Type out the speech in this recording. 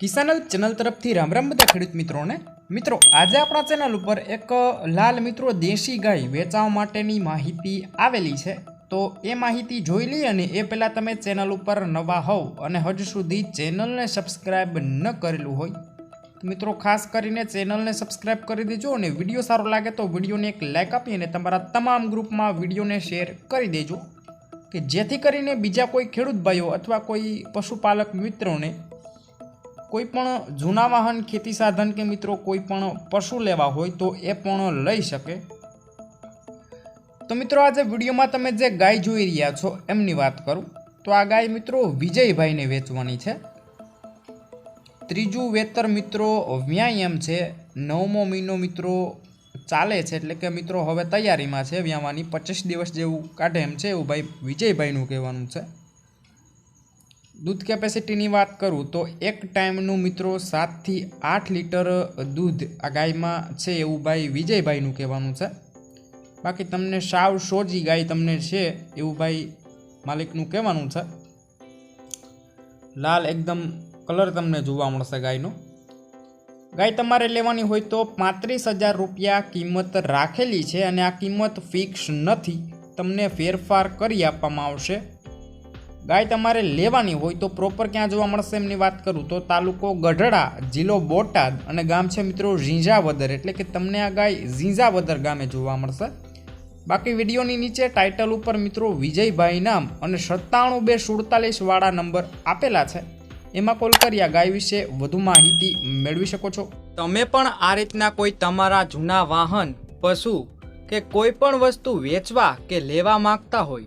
કિસાન channel તરફથી રામ રામ બધા ખેડૂત મિત્રોને. મિત્રો, આજે આપણા ચેનલ ઉપર એક લાલ મિત્રો દેશી ગાય વેચાવા માટેની માહિતી આવેલી છે. તો એ માહિતી જોઈ લઈએ અને એ પહેલાં તમે ચેનલ ઉપર નવા હોવ અને હજુ સુધી ચેનલને સબસ્ક્રાઈબ ન કરેલું હોય મિત્રો ખાસ કરીને ચેનલને સબસ્ક્રાઈબ કરી દેજો અને વીડિયો સારો લાગે તો વિડીયોને એક લાઇક આપી અને તમારા તમામ ગ્રુપમાં વિડીયોને શેર કરી દેજો. કે જેથી કરીને બીજા કોઈ ખેડૂત ભાઈઓ અથવા કોઈ પશુપાલક મિત્રોને કોઈ પણ જૂના વાહન, ખેતી સાધન કે મિત્રો કોઈ પણ પશુ લેવા હોય તો એ પણ લઈ શકે. તો મિત્રો આજે વિડીયોમાં તમે જે ગાય જોઈ રહ્યા છો એમની વાત કરું. તો આ ગાય મિત્રો વિજયભાઈને વેચવાની છે. ત્રીજું વેતર મિત્રો વ્યાયામ છે. નવમો મહિનો મિત્રો ચાલે છે એટલે કે મિત્રો હવે તૈયારીમાં છે. વ્યાવાની પચીસ દિવસ જેવું કાઢે એમ છે એવું ભાઈ વિજયભાઈનું કહેવાનું છે. દૂધ કેપેસિટીની વાત કરું તો એક ટાઈમનું મિત્રો સાતથી આઠ લીટર દૂધ આ ગાયમાં છે એવું ભાઈ વિજયભાઈનું કહેવાનું છે. બાકી તમને સાવ સોજી ગાય તમને છે એવું ભાઈ માલિકનું કહેવાનું છે. લાલ એકદમ કલર તમને જોવા મળશે ગાયનો. ગાય તમારે લેવાની હોય તો પાંત્રીસ હજાર રૂપિયા કિંમત રાખેલી છે અને આ કિંમત ફિક્સ નથી. તમને ફેરફાર કરી આપવામાં આવશે. ગાય તમારે લેવાની હોય તો પ્રોપર ક્યાં જોવા મળશે એમની વાત કરું? તો તાલુકો ગઢડા, જિલ્લો બોટાદ અને ગામ છે મિત્રો ઝીંઝાવદર. એટલે કે તમને આ ગાય ઝીંઝાવદર ગામે જોવા મળશે. બાકી વિડીયોની નીચે ટાઇટલ ઉપર મિત્રો વિજયભાઈ નામ અને સત્તાણું બે સુડતાલીસવાળા નંબર આપેલા છે. એમાં કોલ કરી આ ગાય વિશે વધુ માહિતી મેળવી શકો છો. તમે પણ આ રીતના કોઈ તમારા જૂના વાહન, પશુ કે કોઈ પણ વસ્તુ વેચવા કે લેવા માંગતા હોય